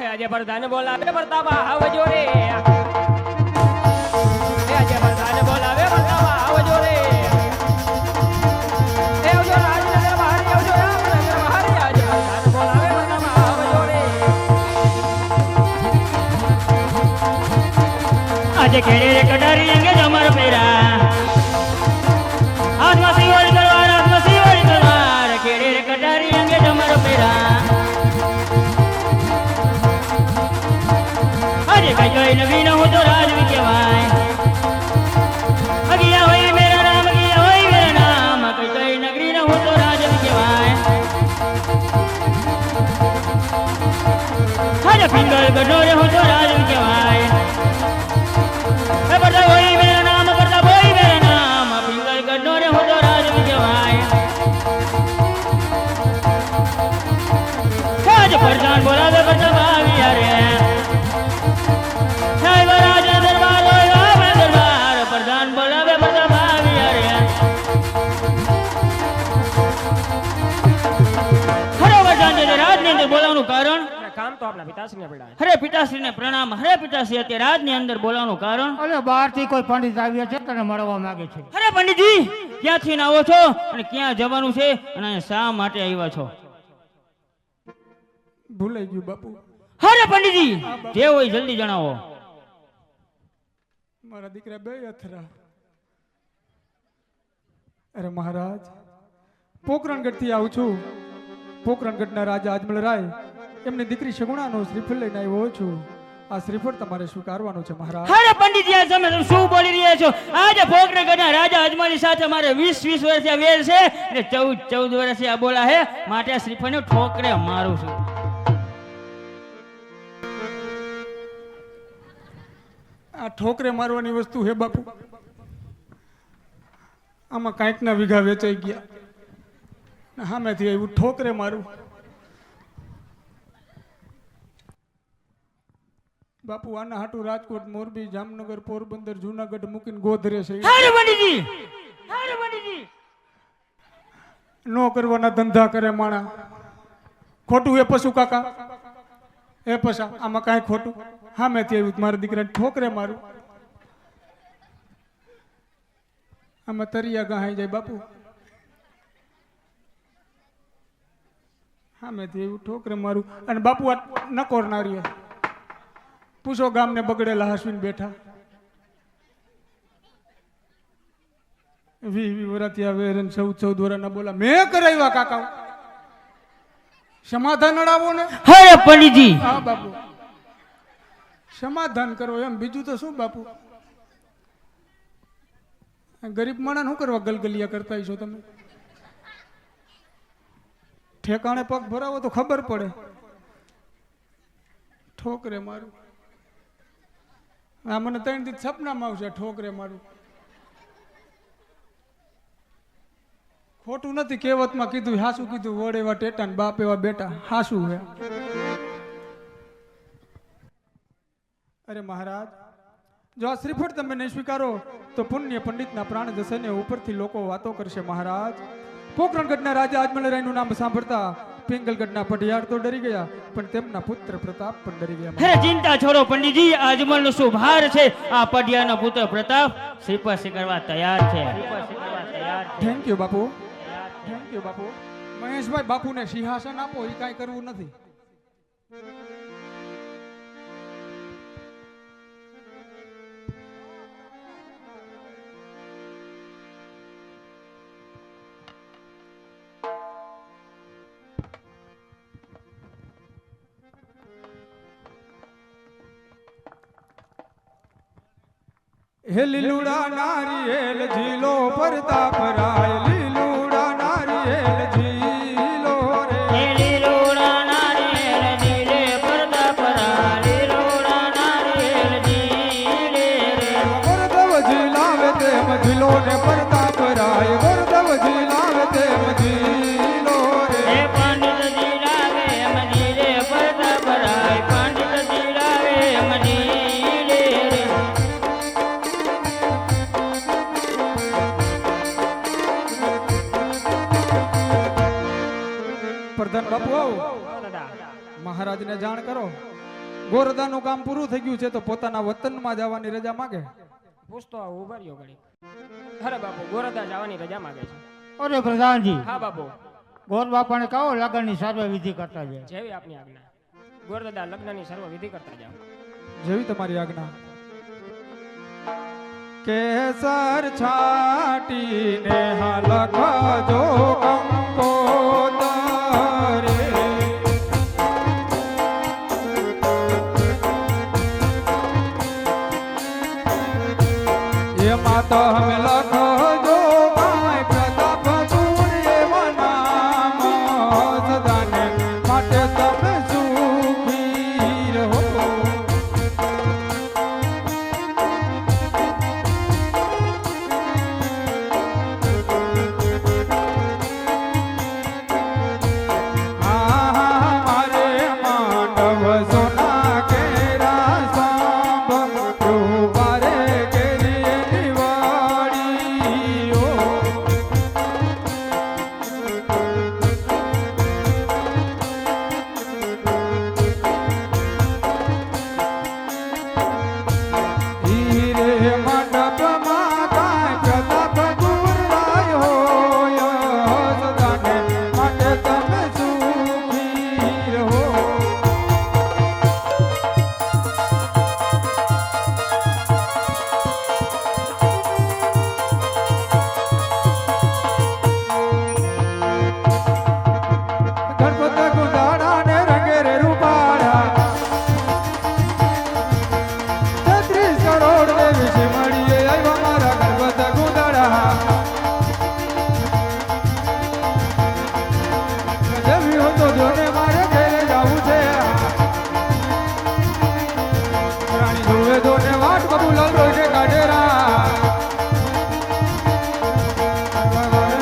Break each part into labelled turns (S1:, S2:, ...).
S1: એ આજે પ્રધાન બોલાવે પ્રતાપા આવજો રે આજે પ્રધાન બોલાવે પ્રતાપા આવજો રે
S2: આજે કેડે રે કટારી અંગે જમર પેરા આજે પિંગલ ગઢો રે હું તો રાજવી કહેવાય હે બધા હોય મેરા નામ કરતા હોય મેરા નામ પિંગલ ગઢો રે હું તો રાજવી કહેવાય આજ પ્રધાન બોલાવે પ્રતાપ આવ્યા રે
S1: કામ તો આપણા પિતાશ્રીને પડ્યા.
S2: હરે પિતાશ્રીને પ્રણામ. હરે પિતાશ્રી અત્યારે રાજની અંદર બોલાવવાનું કારણ?
S3: અરે બહારથી કોઈ પંડિત આવ્યા છે તને મળવા માંગે છે.
S2: અરે પંડિતજી ક્યાંથી આવો છો? અને ક્યાં જવાનું છે? અને શા માટે આવ્યા છો?
S4: ભૂલાઈ ગયું બાપુ.
S2: હરે પંડિતજી જે હોય જલ્દી જણાવો.
S4: મારા દીકરા બે અથરા. અરે મહારાજ પોકરણગઢથી આવું છું. પોકરણગઢના રાજા અજમલ રાય એમની દીકરી સગુણાનો શ્રીફળ લઈને આવ્યો છું. આ શ્રીફળ તમારે સ્વીકારવાનું છે મહારાજ.
S2: અરે પંડિતજી તમે શું બોલી રહ્યા છો? આજે ભોગનગરના રાજા અજમાની સાથે મારે વીસ વીસ વર્ષે વેર છે ને ચૌદ ચૌદ વર્ષે આ બોલા છે માટે આ શ્રીફળને ઠોકરે મારું છું.
S4: આ ઠોકરે મારવાની વસ્તુ હે બાપુ. આમાં કાંઈક ના વીઘા વેચાઈ ગયા. સામેથી આવ્યું ઠોકરે મારું. બાપુ આના હાટુ રાજકોટ મોરબી જામનગર પોરબંદર જુનાગઢ મૂકીને ગોધરે છે. નો કરવાના ધંધા કરે માણા. ખોટું એ પશુ કાકા? એ પશા આમાં કાંઈ ખોટું? સામેથી આવ્યું મારા દીકરાને ઠોકરે મારું. આમાં તરિયા ગહાઈ જાય બાપુ. સામેથી એવું ઠોકરે મારું. અને બાપુ આ નકોર નારી પૂછો ગામને બગડેલા હાસવીને બેઠા. વી વી વરાથી આવે ચૌદ ચૌદ વરાના બોલા મેં કરાવ્યા કાકા સમાધાન અડાવો ને?
S2: અરે પંડિતજી.
S4: હા બાપુ. સમાધાન કરો એમ. બીજું તો શું બાપુ? ગરીબ માણસ શું કરવા ગલગલિયા કરતા છો તમે? ઠેકાણે પગ ભરાવો તો ખબર પડે. ઠોકરે મારું. આ મને ત્રણ દી સપનામાં આવશે ઠોકરે મારું. ખોટું નથી કહેવતમાં કીધું, હાસું કીધું, વડ એવા ટેટા ને બાપ એવા બેટા, હાસું અરે મહારાજ, જો આ શ્રીફળ તમે નહીં સ્વીકારો, તો પુણ્ય પંડિતના પ્રાણ જશે ને ઉપરથી લોકો વાતો કરશે, મહારાજ. પોખરણગઢના રાજા અજમલરાયનું નામ સાંભળતા પિંગલગઢના પઢિયાર તો ડરી ગયા પણ તેમના પુત્ર પ્રતાપ પણ ડરી ગયા.
S2: હે ચિંતા છોડો પંડિતજી આજમલનું શું ભાર છે? આ પઢિયાનો પુત્ર પ્રતાપ શ્રીપા કરવા તૈયાર છે.
S4: Thank you Bapu. Thank you Bapu. Maheshbhai બાપુને સિંહાસન આપો એ કાંઈ કરવું નથી. હે લીલુડા નારિયેલ ઝીલો પરતા પરાય લીલુડા નારિયેલ ઝીલો રે
S2: હે લીલોડા નારિયેળ નીલે પ્રતાપ રા, લીલોડા નારિયેળ નીલે રે.
S4: ગોરધવ ઝીલાવે તેમ ઝીલો ને બાપુ આવો. મહારાજને જાણ કરો. ગોરદાનું કામ પૂરું થઈ ગયું છે તો પોતાના વતનમાં જવાની રજા માંગે.
S1: પૂછતો આવું ઊભા રહ્યો ઘડી અરે બાપુ ગોરદા જવાની રજા માંગે છે.
S3: અરે પ્રધાનજી.
S1: હા બાપુ.
S3: ગોર બાપાને કહો લગ્નની સર્વ વિધિ કરતા જાય.
S1: જેવી આપની આજ્ઞા. ગોરદાદા લગ્નની સર્વ વિધિ કરતા જાઓ
S4: જેવી તમારી આજ્ઞા. કેસર છાટીને હાલખજો કંકોતરે એમાં તો અમે જોવે જોને વાટ બબુલાલ રોજે કાઢેરા.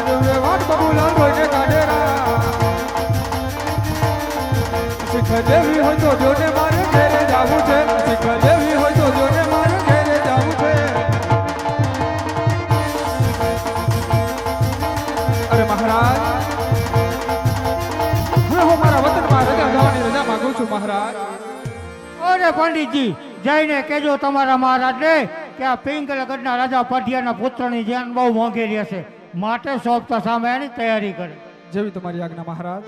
S4: જોવે વાટ બબુલાલ રોજે કાઢેરા. શીખ દેવી હોય તો જોને મારે ઘરે જાવું છે. શીખ દેવી હોય તો જોને મારે ઘરે જાવું છે. અરે મહારાજ, હું મારા
S3: પંડિતજી જઈને કેજો તમારા મહારાજને કે આ પિંગલગઢના રાજા પઢિયાના પુત્રની જાન બહુ મોંઘી રહેશે. માટે સોંપતા સામે એની તૈયારી કરે.
S4: જેવી તમારી આજ્ઞા મહારાજ.